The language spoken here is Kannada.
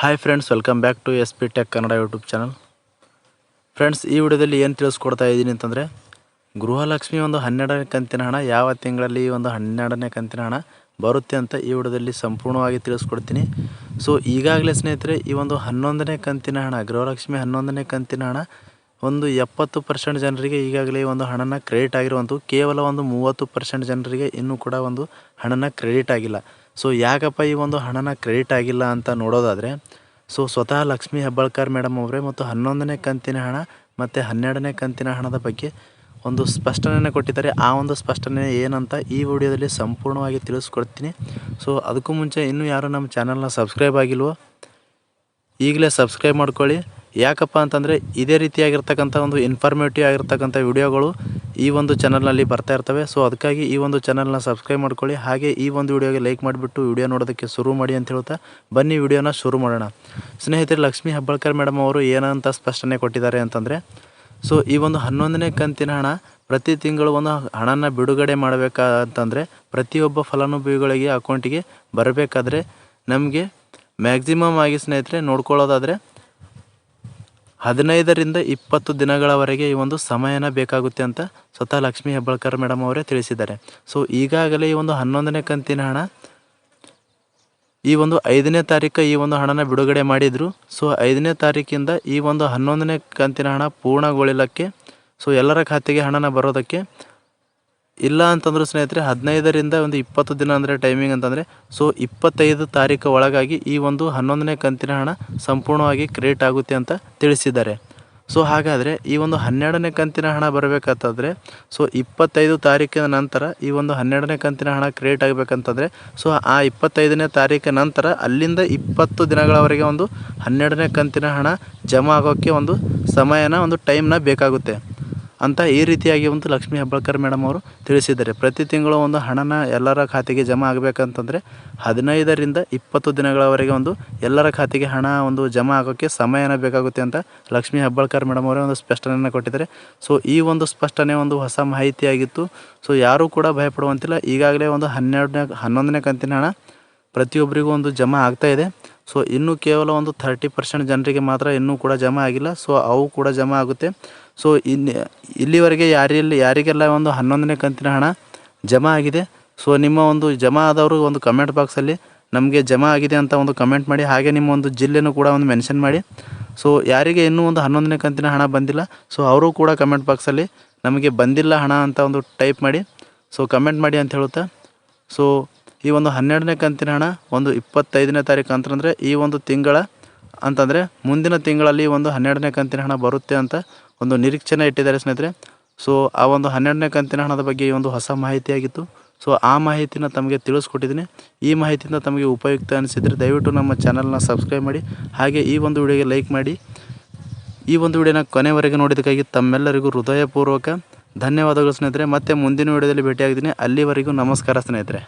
Hi friends welcome back to S P tech Kannada YouTube channel friends ಈ ವಿಡಿಯೋದಲ್ಲಿ ಏನು ತಿಳಿಸ್ಕೊಡ್ತಾ ಇದ್ದೀನಿ ಅಂತಂದರೆ, ಗೃಹಲಕ್ಷ್ಮಿ ಒಂದು ಹನ್ನೆರಡನೇ ಕಂತಿನ ಹಣ, ಯಾವ ತಿಂಗಳಲ್ಲಿ ಒಂದು ಹನ್ನೆರಡನೇ ಕಂತಿನ ಹಣ ಬರುತ್ತೆ ಅಂತ ಈ ವಿಡಿಯೋದಲ್ಲಿ ಸಂಪೂರ್ಣವಾಗಿ ತಿಳಿಸ್ಕೊಡ್ತೀನಿ. ಸೊ ಈಗಾಗಲೇ ಸ್ನೇಹಿತರೆ, ಈ ಒಂದು ಹನ್ನೊಂದನೇ ಕಂತಿನ ಹಣ, ಗೃಹಲಕ್ಷ್ಮಿ ಹನ್ನೊಂದನೇ ಕಂತಿನ ಹಣ, ಒಂದು ಎಪ್ಪತ್ತು ಪರ್ಸೆಂಟ್ ಜನರಿಗೆ ಈಗಾಗಲೇ ಒಂದು ಹಣನ ಕ್ರೆಡಿಟ್ ಆಗಿರುವಂಥವು ಕೇವಲ ಒಂದು ಮೂವತ್ತು ಪರ್ಸೆಂಟ್ ಜನರಿಗೆ ಇನ್ನೂ ಕೂಡ ಒಂದು ಹಣನ ಕ್ರೆಡಿಟ್ ಆಗಿಲ್ಲ. ಸೊ ಯಾಕಪ್ಪ ಈ ಒಂದು ಹಣನ ಕ್ರೆಡಿಟ್ ಆಗಿಲ್ಲ ಅಂತ ನೋಡೋದಾದರೆ ಸೊ ಸ್ವತಃ ಲಕ್ಷ್ಮೀ ಹೆಬ್ಬಾಳ್ಕರ್ ಮೇಡಮ್ ಅವರೇ ಮತ್ತು ಹನ್ನೊಂದನೇ ಕಂತಿನ ಹಣ ಮತ್ತು ಹನ್ನೆರಡನೇ ಕಂತಿನ ಹಣದ ಬಗ್ಗೆ ಒಂದು ಸ್ಪಷ್ಟನೆಯನ್ನು ಕೊಟ್ಟಿದ್ದಾರೆ. ಆ ಒಂದು ಸ್ಪಷ್ಟನೆ ಏನಂತ ಈ ವಿಡಿಯೋದಲ್ಲಿ ಸಂಪೂರ್ಣವಾಗಿ ತಿಳಿಸ್ಕೊಡ್ತೀನಿ. ಸೊ ಅದಕ್ಕೂ ಮುಂಚೆ ಇನ್ನೂ ಯಾರು ನಮ್ಮ ಚಾನಲ್ನ ಸಬ್ಸ್ಕ್ರೈಬ್ ಆಗಿಲ್ವೋ, ಈಗಲೇ ಸಬ್ಸ್ಕ್ರೈಬ್ ಮಾಡ್ಕೊಳ್ಳಿ. ಯಾಕಪ್ಪ ಅಂತಂದರೆ ಇದೇ ರೀತಿಯಾಗಿರ್ತಕ್ಕಂಥ ಒಂದು ಇನ್ಫಾರ್ಮೇಟಿವ್ ಆಗಿರ್ತಕ್ಕಂಥ ವಿಡಿಯೋಗಳು ಈ ಒಂದು ಚಾನಲ್ನಲ್ಲಿ ಬರ್ತಾ ಇರ್ತವೆ. ಸೊ ಅದಕ್ಕಾಗಿ ಈ ಒಂದು ಚಾನಲ್ನ ಸಬ್ಸ್ಕ್ರೈಬ್ ಮಾಡ್ಕೊಳ್ಳಿ. ಹಾಗೆ ಈ ಒಂದು ವಿಡಿಯೋಗೆ ಲೈಕ್ ಮಾಡಿಬಿಟ್ಟು ವಿಡಿಯೋ ನೋಡೋದಕ್ಕೆ ಶುರು ಮಾಡಿ ಅಂತ ಹೇಳ್ತಾ ಬನ್ನಿ ವಿಡಿಯೋನ ಶುರು ಮಾಡೋಣ. ಸ್ನೇಹಿತರೆ, ಲಕ್ಷ್ಮೀ ಹಬ್ಬಳ್ಕರ್ ಮೇಡಮ್ ಅವರು ಏನಂತ ಸ್ಪಷ್ಟನೆ ಕೊಟ್ಟಿದ್ದಾರೆ ಅಂತಂದರೆ ಸೊ ಈ ಒಂದು ಹನ್ನೊಂದನೇ ಕಂತಿನ ಹಣ ಪ್ರತಿ ತಿಂಗಳು ಒಂದು ಹಣನ ಬಿಡುಗಡೆ ಮಾಡಬೇಕಂತಂದರೆ ಪ್ರತಿಯೊಬ್ಬ ಫಲಾನುಭವಿಗಳಿಗೆ ಅಕೌಂಟಿಗೆ ಬರಬೇಕಾದ್ರೆ ನಮಗೆ ಮ್ಯಾಕ್ಸಿಮಮ್ ಆಗಿ ಸ್ನೇಹಿತರೆ ನೋಡ್ಕೊಳ್ಳೋದಾದರೆ ಹದಿನೈದರಿಂದ ಇಪ್ಪತ್ತು ದಿನಗಳವರೆಗೆ ಈ ಒಂದು ಸಮಯನ ಬೇಕಾಗುತ್ತೆ ಅಂತ ಸ್ವತಃ ಲಕ್ಷ್ಮೀ ಹೆಬ್ಬಾಳ್ಕರ್ ಮೇಡಮ್ ಅವರೇ ತಿಳಿಸಿದ್ದಾರೆ. ಸೊ, ಈಗಾಗಲೇ ಈ ಒಂದು ಹನ್ನೊಂದನೇ ಕಂತಿನ ಹಣ, ಈ ಒಂದು ಐದನೇ ತಾರೀಕು ಈ ಒಂದು ಹಣನ ಬಿಡುಗಡೆ ಮಾಡಿದರು. ಸೊ, ಐದನೇ ತಾರೀಕಿಂದ ಈ ಒಂದು ಹನ್ನೊಂದನೇ ಕಂತಿನ ಹಣ ಪೂರ್ಣಗೊಳ್ಳಲಿಕ್ಕೆ, ಸೊ, ಎಲ್ಲರ ಖಾತೆಗೆ ಹಣನ ಬರೋದಕ್ಕೆ ಇಲ್ಲ ಅಂತಂದ್ರೆ ಸ್ನೇಹಿತರೆ, ಹದಿನೈದರಿಂದ ಒಂದು ಇಪ್ಪತ್ತು ದಿನ ಅಂದರೆ ಟೈಮಿಂಗ್ ಅಂತಂದರೆ ಸೊ ಇಪ್ಪತ್ತೈದು ತಾರೀಕು ಒಳಗಾಗಿ ಈ ಒಂದು ಹನ್ನೊಂದನೇ ಕಂತಿನ ಹಣ ಸಂಪೂರ್ಣವಾಗಿ ಕ್ರಿಯೇಟ್ ಆಗುತ್ತೆ ಅಂತ ತಿಳಿಸಿದ್ದಾರೆ. ಸೊ ಹಾಗಾದರೆ ಈ ಒಂದು ಹನ್ನೆರಡನೇ ಕಂತಿನ ಹಣ ಬರಬೇಕಂತಂದರೆ ಸೊ ಇಪ್ಪತ್ತೈದು ತಾರೀಕಿನ ನಂತರ ಈ ಒಂದು ಹನ್ನೆರಡನೇ ಕಂತಿನ ಹಣ ಕ್ರಿಯೇಟ್ ಆಗಬೇಕಂತಂದರೆ ಸೊ ಆ ಇಪ್ಪತ್ತೈದನೇ ತಾರೀಕಿನ ನಂತರ ಅಲ್ಲಿಂದ ಇಪ್ಪತ್ತು ದಿನಗಳವರೆಗೆ ಒಂದು ಹನ್ನೆರಡನೇ ಕಂತಿನ ಹಣ ಜಮಾ ಆಗೋಕ್ಕೆ ಒಂದು ಸಮಯನ, ಒಂದು ಟೈಮ್ನ ಬೇಕಾಗುತ್ತೆ. ಅಂತ ಈ ರೀತಿಯಾಗಿ ಒಂದು ಲಕ್ಷ್ಮೀ ಹೆಬ್ಬಾಳ್ಕರ್ ಮೇಡಮ್ ಅವರು ತಿಳಿಸಿದ್ದಾರೆ. ಪ್ರತಿ ತಿಂಗಳು ಒಂದು ಹಣನ ಎಲ್ಲರ ಖಾತೆಗೆ ಜಮಾ ಆಗಬೇಕಂತಂದರೆ ಹದಿನೈದರಿಂದ ಇಪ್ಪತ್ತು ದಿನಗಳವರೆಗೆ ಒಂದು ಎಲ್ಲರ ಖಾತೆಗೆ ಹಣ ಒಂದು ಜಮಾ ಆಗೋಕ್ಕೆ ಸಮಯನ ಬೇಕಾಗುತ್ತೆ ಅಂತ ಲಕ್ಷ್ಮೀ ಹೆಬ್ಬಾಳ್ಕರ್ ಮೇಡಮ್ ಅವರೇ ಒಂದು ಸ್ಪಷ್ಟನೆಯನ್ನು ಕೊಟ್ಟಿದ್ದಾರೆ. ಸೊ, ಈ ಒಂದು ಸ್ಪಷ್ಟನೆ ಒಂದು ಹೊಸ ಮಾಹಿತಿಯಾಗಿತ್ತು. ಸೊ, ಯಾರೂ ಕೂಡ ಭಯಪಡುವಂತಿಲ್ಲ. ಈಗಾಗಲೇ ಒಂದು ಹನ್ನೆರಡನೇ, ಹನ್ನೊಂದನೇ ಕಂತಿನ ಹಣ ಪ್ರತಿಯೊಬ್ಬರಿಗೂ ಒಂದು ಜಮಾ ಆಗ್ತಾ ಇದೆ. ಸೊ, ಇನ್ನೂ ಕೇವಲ ಒಂದು ಥರ್ಟಿ ಪರ್ಸೆಂಟ್ ಜನರಿಗೆ ಮಾತ್ರ ಇನ್ನೂ ಕೂಡ ಜಮಾ ಆಗಿಲ್ಲ. ಸೊ, ಅವು ಕೂಡ ಜಮಾ ಆಗುತ್ತೆ. ಸೊ ಇನ್ನು ಇಲ್ಲಿವರೆಗೆ ಯಾರಲ್ಲಿ, ಯಾರಿಗೆಲ್ಲ ಒಂದು ಹನ್ನೊಂದನೇ ಕಂತಿನ ಹಣ ಜಮಾ ಆಗಿದೆ ಸೊ ನಿಮ್ಮ ಒಂದು ಜಮಾ ಆದವರು ಒಂದು ಕಮೆಂಟ್ ಬಾಕ್ಸಲ್ಲಿ ನಮಗೆ ಜಮಾ ಆಗಿದೆ ಅಂತ ಒಂದು ಕಮೆಂಟ್ ಮಾಡಿ, ಹಾಗೆ ನಿಮ್ಮ ಒಂದು ಜಿಲ್ಲೆನೂ ಕೂಡ ಒಂದು ಮೆನ್ಷನ್ ಮಾಡಿ. ಸೊ ಯಾರಿಗೆ ಇನ್ನೂ ಒಂದು ಹನ್ನೊಂದನೇ ಕಂತಿನ ಹಣ ಬಂದಿಲ್ಲ ಸೊ ಅವರು ಕೂಡ ಕಮೆಂಟ್ ಬಾಕ್ಸಲ್ಲಿ ನಮಗೆ ಬಂದಿಲ್ಲ ಹಣ ಅಂತ ಒಂದು ಟೈಪ್ ಮಾಡಿ ಸೊ ಕಮೆಂಟ್ ಮಾಡಿ ಅಂತ ಹೇಳುತ್ತಾ ಸೊ ಈ ಒಂದು ಹನ್ನೆರಡನೇ ಕಂತಿನ ಹಣ ಒಂದು ಇಪ್ಪತ್ತೈದನೇ ತಾರೀಕು ಅಂತಂದರೆ ಈ ಒಂದು ತಿಂಗಳ, ಅಂತಂದರೆ ಮುಂದಿನ ತಿಂಗಳಲ್ಲಿ ಒಂದು ಹನ್ನೆರಡನೇ ಕಂತಿನ ಹಣ ಬರುತ್ತೆ ಅಂತ ಒಂದು ನಿರೀಕ್ಷೆನ ಇಟ್ಟಿದ್ದಾರೆ ಸ್ನೇಹಿತರೆ. ಸೊ ಆ ಒಂದು ಹನ್ನೆರಡನೇ ಕಂತಿನ ಹಣದ ಬಗ್ಗೆ ಈ ಒಂದು ಹೊಸ ಮಾಹಿತಿಯಾಗಿತ್ತು. ಸೊ ಆ ಮಾಹಿತಿನ ತಮಗೆ ತಿಳಿಸ್ಕೊಟ್ಟಿದ್ದೀನಿ. ಈ ಮಾಹಿತಿಯಿಂದ ತಮಗೆ ಉಪಯುಕ್ತ ಅನಿಸಿದರೆ ದಯವಿಟ್ಟು ನಮ್ಮ ಚಾನಲ್ನ ಸಬ್ಸ್ಕ್ರೈಬ್ ಮಾಡಿ, ಹಾಗೆ ಈ ಒಂದು ವಿಡಿಯೋಗೆ ಲೈಕ್ ಮಾಡಿ. ಈ ಒಂದು ವಿಡಿಯೋನ ಕೊನೆವರೆಗೆ ನೋಡಿದ್ದಕ್ಕಾಗಿ ತಮ್ಮೆಲ್ಲರಿಗೂ ಹೃದಯಪೂರ್ವಕ ಧನ್ಯವಾದಗಳು ಸ್ನೇಹಿತರೆ. ಮತ್ತೆ ಮುಂದಿನ ವಿಡಿಯೋದಲ್ಲಿ ಭೇಟಿಯಾಗಿದ್ದೀನಿ. ಅಲ್ಲಿವರೆಗೂ ನಮಸ್ಕಾರ ಸ್ನೇಹಿತರೆ.